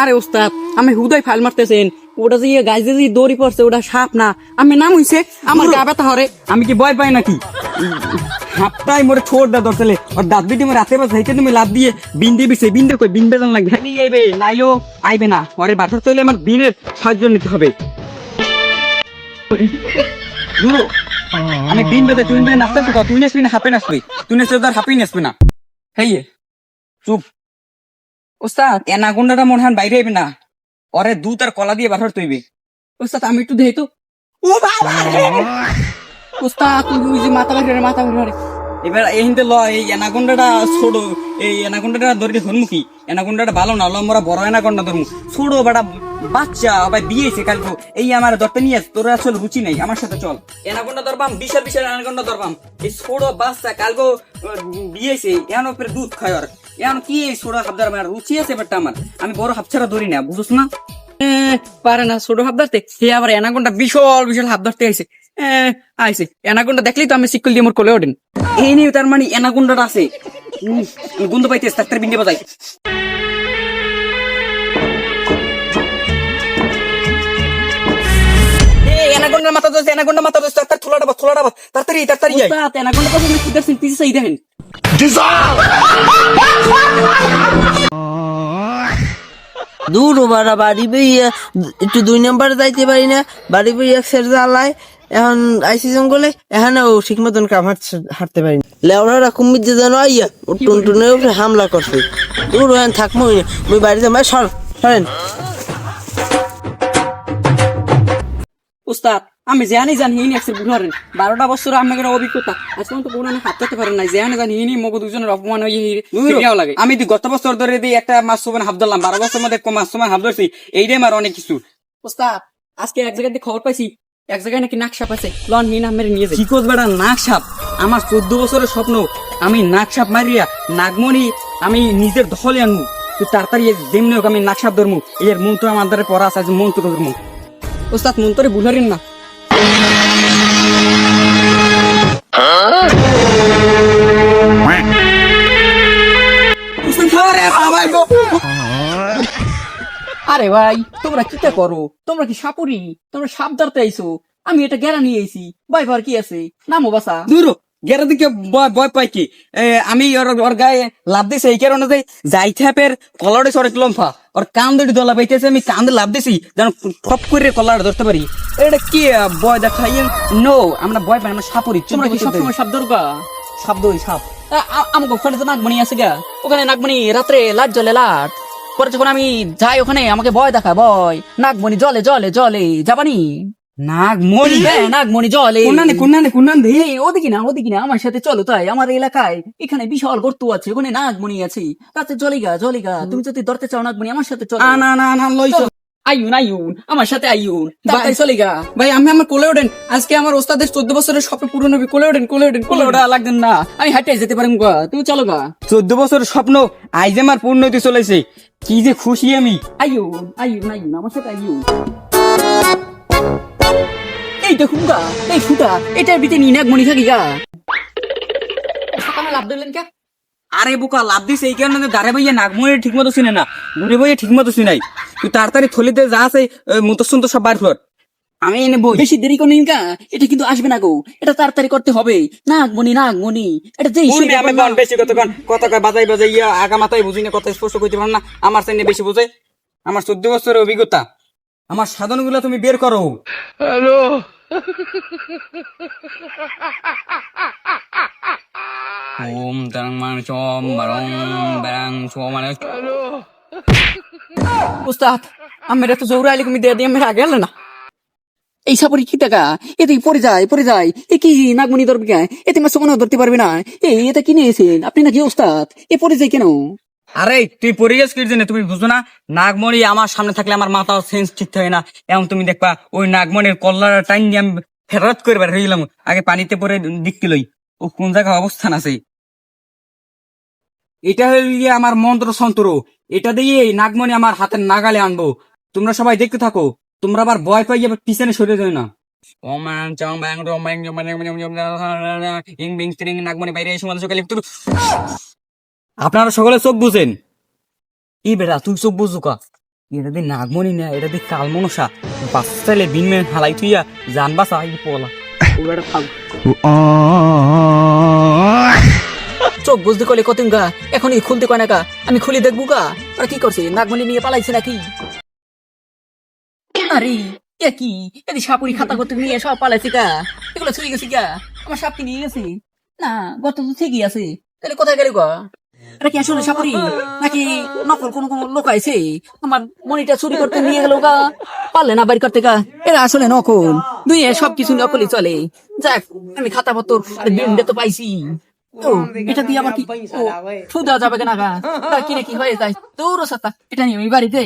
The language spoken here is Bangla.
আরে ওস্তাদ আমি হুদাই ফাইল মারতেছেন। ওটা যে ইয়ে গাছ যে দড়ি পড়ছে ওটা সাপ না। আমি নাম হইছে আমার গা ব্যথা হরে। আমি কি ভয় পাই নাকি? হাতটাই মোরে ছোট দা দরকালে আর দাঁত বিটি মোর রাতে বাস হাইতে তুমি লাভ দিয়ে বিন দিয়ে বিছে বিন কই বিন বেজান লাগবে। হ্যাঁ আইবে নাইও আইবে না। পরে বাসা চলে আমার বিনের সাহায্য নিতে হবে। আমি দিন বেদে তুই বেজে নাচতে তো তুই নাচবি না হাপে নাচবি? তুই নাচলে তো আর হাপেই নাচবি না। হেই চুপ। ওস্তাদ এনা গুন্ডাটা মনে হয় বাইরে না। ওরে দুধ আর কলা দিয়ে বাসার তৈবে ওস্তাদ, আমি একটু দেই তো। ও বাবা ওস্তাদ তুই মাথা বের মাথা বের এবার এই হিন্দে ল এই এনাকোন্ডাটা ছোট, এই এনাকোন্ডাটা ধরে ধরমু কি? ভালো না ল মোরা বড় এনাকোন্ডা ধরমু। ছোট বেটা বাচ্চা আবার বিয়েছে কালকে। এই আমার ধরতে নিয়ে তোর আসলে রুচি নাই, আমার সাথে চল। এনাকোন্ডা ধরবাম, বিশাল বিশাল এনাকোন্ডা ধরবাম। এই ছোট বাচ্চা কালকে বিয়েছে এখন দুধ খায় আর এখন কি এই ছোট হাফ ধরবে রুচি আছে বেটা আমার। আমি বড় হাফ ছাড়া ধরি না বুঝছ না? পারে না ছোট হাত ধরতে। সে আবার এনাকোনটা বিশাল বিশাল হাত ধরতে আইছে। আইছে। এনাকোনটা দেখলেই তো আমি সিকল দিয়ে মোর কোলে ওঠেন। এই নিয়ে তার মানে এনাকোন্ডাটা আছে। উম, গন্ধ পাইতেছ ডাক্তার বিন্দে বাজাই এনাকোন্ডার মাথা দোষ এনাকোন্ডার মাথা দোষ তাড়াতাড়ি থোলাটা বা থোলাটা বা তাড়াতাড়ি তাড়াতাড়ি ওস্তাদ এনাকোনটা পছন্দ কি দেখছেন পিছে সেই দেখেন। দূর বাড়া বাড়ি বেরিয়ে একটু দুই নম্বরে যাইতে পারি না, বাড়ি বেরিয়ে সের জ্বালায়, এখন আইসি জঙ্গলে এখানে ও ঠিক মতন কাম হাঁটতে পারি না। লেওড়ারা কুমির যে যেন আইয়া টুনটুনের উপরে হামলা করছে। দূর থাকব ওই বাড়িতে ভাই সর, সরেন। উস্তাদ আমি জানি জানি হিনি একসের বুঝারেন বারোটা বছর আমার অভিজ্ঞতা। আজ পর্যন্ত কোনো আমি হাত ধরতে পারেন না জানি জানি হিনি মগো দুজনের অপমান হয়ে হিরিয়াও লাগে। আমি তো গত বছর ধরে দিয়ে একটা মাস সমান হাফ ধরলাম। বারো বছর মধ্যে কম মাস সমান হাফ ধরছি। এইটাই আমার অনেক কিছু। উস্তাদ আজকে এক জায়গায় দিয়ে খবর পাইছি। এক জায়গায় নাকি নাকসাপ আছে। লন হিন আমের নিয়ে যাই। কি করছ বেটা নাক সাপ? আমার চোদ্দ বছরের স্বপ্ন। আমি নাক সাপ মারিয়া নাগমণি আমি নিজের দখলে আনব তুই তাড়াতাড়ি যেমনি হোক আমি নাক সাপ ধরমু। এর মন্ত্র আমার দ্বারা পড়া আছে মন্ত্র ধরমু। উস্তাদ মন্তরে বুলারিন না। আরে ভাই, তোমরা কিটা করো? তোমরা কি সাপুরি? তোমরা সাপ ধরতে আইছো। আমি এটা গেরা নিয়ে আইছি। ভাই ভার কি আছে? নামো বাসা দূর গেরা দিকে ভয় পাই কি? আমি ওর গায়ে লাভ দিছি এই কারণে যে যাই থাপের কলারে সরে লম্ফা। ওর কান দুটি দলা পাইতেছে আমি কান্দে লাভ দিছি যেন করে কলার ধরতে পারি। এটা কি ভয় দেখাই নো আমরা ভয় পাই আমরা সাপুরি তোমরা কি সবসময় সাপ ধরবা? সাপ আ- আ- আমাকে ওখানে তো নাগমণি আছে গা ওখানে নাগমণি রাত্রে লাট জ্বলে লাট। পরে যখন আমি যাই ওখানে আমাকে ভয় দেখা ভয়। নাগমণি জলে জলে জলে যাবানি। নাগ মরি হ্যাঁ নাগমণি জলে। কোনানে কোনানে কোনানে দে এই ওদিকে না ওদিকে না আমার সাথে চলো তাই আমার এলাকায়। এখানে বিশাল গর্ত আছে ওখানে নাগমণি আছে। তাতে জলিগা জলিগা তুমি যদি ধরতে চাও নাগমণি আমার সাথে চলো। না না না চলো। আইউন আইউন আমার সাথে আইউন তাড়াতাড়ি চলিগা ভাই আমি আমার কোলে ওঠেন। আজকে আমার ওস্তাদের চোদ্দ বছরের স্বপ্ন পূরণ হবে। কোলে ওঠেন কোলে ওঠেন কোলে ওঠা লাগবেন না। আমি হাঁটে যেতে পারি গা। তুমি চলো গা। চোদ্দ বছরের স্বপ্ন আইজ আমার পূর্ণ হতে চলেছে। কি যে খুশি আমি। আইউন আইউন আইউন আমার সাথে আইউন এই দেখুন গা এই ফুটা এটার ভিতরে থাকি গা। লাভ দিলেন কে? আরে বোকা লাভ দিছে এই কারণে দাঁড়ে ভাইয়া নাগমণি ঠিক মতো চিনে না ঘুরে ভাইয়া ঠিক মতো চিনাই তুই তাড়াতাড়ি থলিতে যা আছে মুতসন্ত সব বার আমি এনে বই। বেশি দেরি করে নিন কা এটা কিন্তু আসবে না গো এটা তাড়াতাড়ি করতে হবে। নাগমণি নাগমণি এটা যেই শুনবি আমি কোন বেশি কথা কোন কথা কয় বাজাই বাজাই ইয়া আগা মাথায় বুঝি না কথা স্পষ্ট কইতে পারলাম না আমার সামনে বেশি বুঝে। আমার চোদ্দ বছরের অভিজ্ঞতা। আমার সাধনগুলো তুমি বের করো। হ্যালো? ওম তাং মান চম বারং বারাং সোমান উস্তাদ আমি তো জোর আইলে তুমি দিয়ে দিয়ে আমি আগে না এই সাপরি কি টাকা এতে পড়ে যায় পড়ে যায় এ কি নাগমণি ধরবে এতে মাছ কোনো ধরতে পারবে না এই এটা কি নিয়েছেন আপনি নাকি উস্তাদ এ পড়ে যায় কেন আরে তুই পরিবেশ কি জানে তুমি বুঝো না নাগমণি আমার সামনে থাকলে আমার মাথা সেন্স ঠিক থাকে না এমন তুমি দেখবা ওই নাগমণির কল্লার টাইম দিয়ে আমি ফেরত করে বের হয়ে গেলাম আগে পানিতে পরে দেখতে লই ও কোন জায়গায় অবস্থান আছে এটা হইল গিয়ে আমার মন্ত্র সন্ত্র এটা দিয়ে নাগমণি আমার হাতের নাগালে আনব তোমরা সবাই দেখতে থাকো তোমরা আবার ভয় পাই আবার পিছনে সরে যাও না ওমান চং ব্যাং রং ব্যাং জম ব্যাং জম জম ইং বিং স্ট্রিং নাগমণি বাইরে এসে আপনারা সকলে চোখ বুঝেন। ই বেটা তুই চোখ বুঝু কা এটা দিয়ে নাগমণি না, এটা দিয়ে কাল মনসা বাচ্চালে বিন মেন হালাই তুইয়া জান বাসা এই পোলা। চোখ বুঝতে কলে কত গা? এখনই খুলতে কয় না আমি খুলে দেখব গা। আর কি করছে? নাগমণি নিয়ে পালাইছে নাকি? আরে, এ কি? এদি সাপুরি খাতা করতে নিয়ে সব পালাইছে কা এগুলো চুরি গেছে গা। আমার সাপকে নিয়ে গেছে। না গত তো ঠিকই আছে। তাহলে কোথায় গেলে গা? এটা কি আসলে সাপুরি নাকি নকল কোন কোন লোক আইছে? আমার মনিটা চুরি করতে নিয়ে গেল গা। পারলে না বাড়ি করতে গা। এরা আসলে নকল। দুই সব কিছু নকলই চলে। যাক আমি খাতা পত্র আর তো পাইছি। ও এটা দিয়ে আমার কি ও, যাবে কেনা গা? তা কিনে কি হয়ে যায়? তোর সাথে এটা নিয়ে আমি বাড়িতে